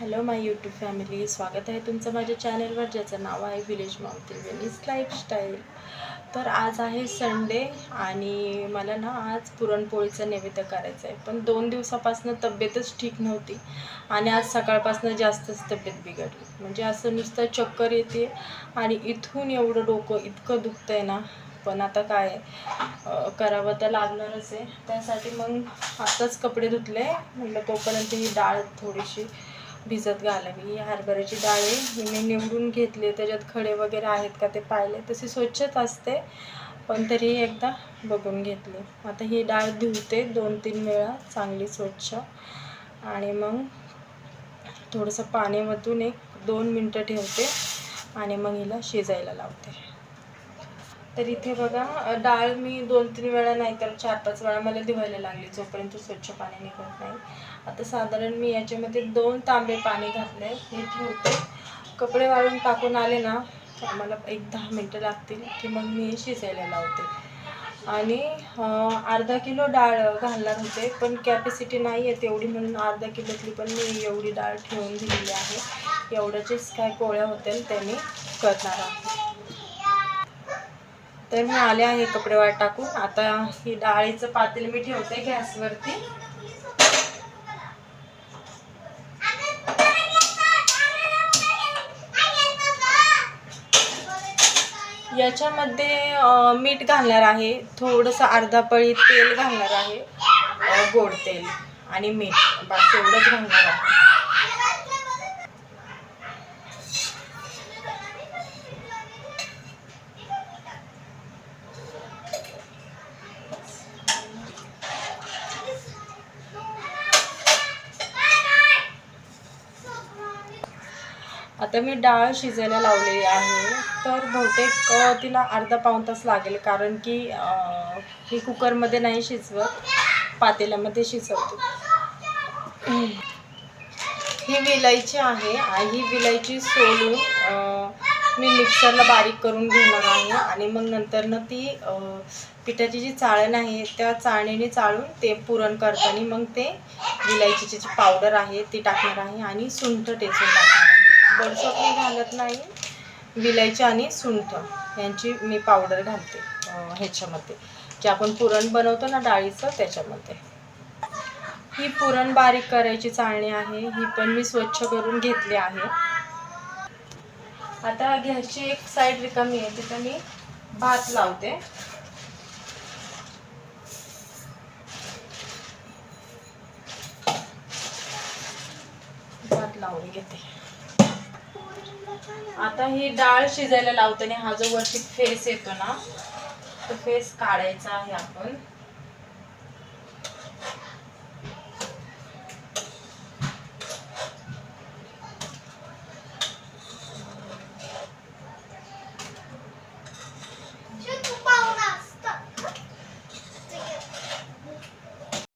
Hello माय YouTube family स्वागत आहे तुमचं माझ्या चॅनलवर ज्याचं नाव आहे विलेज माउंटेन वेनीज लाईफस्टाईल तर आज आहे संडे आणि मला ना आज पुरणपोळीचं नैवेद्य करायचं आहे पण दोन दिवसापासून तब्येतच ठीक नव्हती आणि आज सकाळपासून जास्तच तब्येत बिघडली. म्हणजे असं नुसतं चक्कर येते आणि इथून एवढं डोकं इतकं दुखतं आहे ना. पण आता काय करावं तर लागणारच आहे. त्यासाठी मग आत्ताच कपडे धुतले. म्हटलं तोपर्यंत ही डाळ थोडीशी भिजत घालावी. ही हरभऱ्याची डाळ आहे ही मी निवडून घेतली. त्याच्यात खडे वगैरे आहेत का ते पाहिले. तशी स्वच्छच असते पण तरी एकदा बघून घेतली. आता ही डाळ धुवते दोन तीन वेळा चांगली स्वच्छ. आणि मग थोडंसं पाणी वतून एक दोन मिनटं ठेवते आणि मग हिला शिजायला लावते. तर इथे बघा डाळ मी दोन तीन वेळा नाही तर चार पाच वेळा मला धुवायला लागली जोपर्यंत स्वच्छ पाणी निघत नाही. आता साधारण मी याच्यामध्ये दोन तांबे पाणी घातले हे ठेवते कपडे वाळून टाकून आले ना तर मला एक दहा मिनटं लागतील की मग मी हे शिजायला लावते. आणि अर्धा किलो डाळ घालणार होते पण कॅपॅसिटी नाही आहे तेवढी म्हणून अर्धा किलोतली पण मी एवढी डाळ ठेवून दिलेली आहे. एवढ्याचेच काय पोळ्या होतील त्या मी करणार आहे. तर मी आले आहे कपडे वाट टाकून. आता ही डाळीचं पातेल मी ठेवते गॅसवरती. याच्यामध्ये मीठ घालणार आहे. थोडंसं अर्धा पळी तेल घालणार आहे. गोड तेल आणि मीठ. बस एवढंच घालणार आहे. आता मी डाळ शिजायला लावलेली आहे. तर बहुतेक तिला अर्धा पाऊण तास लागेल कारण की ही कुकरमध्ये नाही शिजवत पातेल्यामध्ये शिजवते. ही विलायची आहे आणि ही विलायची सोलून मी मिक्सरला बारीक करून घेणार आहे आणि मग नंतरनं ती पिठाची जी चाळण आहे त्या चाळणीने चाळून ते पुरण करताना मग ते विलायचीची जी पावडर आहे ती टाकणार आहे आणि सुंठ टेचून टाकणार आहे. बडसोप मी घालत नाही. विलायची आणि सुंठ यांची मी पावडर घालते ह्याच्यामध्ये. जे आपण पुरण बनवतो ना डाळीचं त्याच्यामध्ये. ही पुरण बारीक करायची चाळणी आहे. ही पण मी स्वच्छ करून घेतली आहे. आता घ्यायची एक साईड रिकामी आहे. तिथं मी भात लावते. भात लावून घेते. आता ही डाळ शिजायला लावताना हा जो वरती फेस येतो ना तो फेस काढायचा आहे आपण.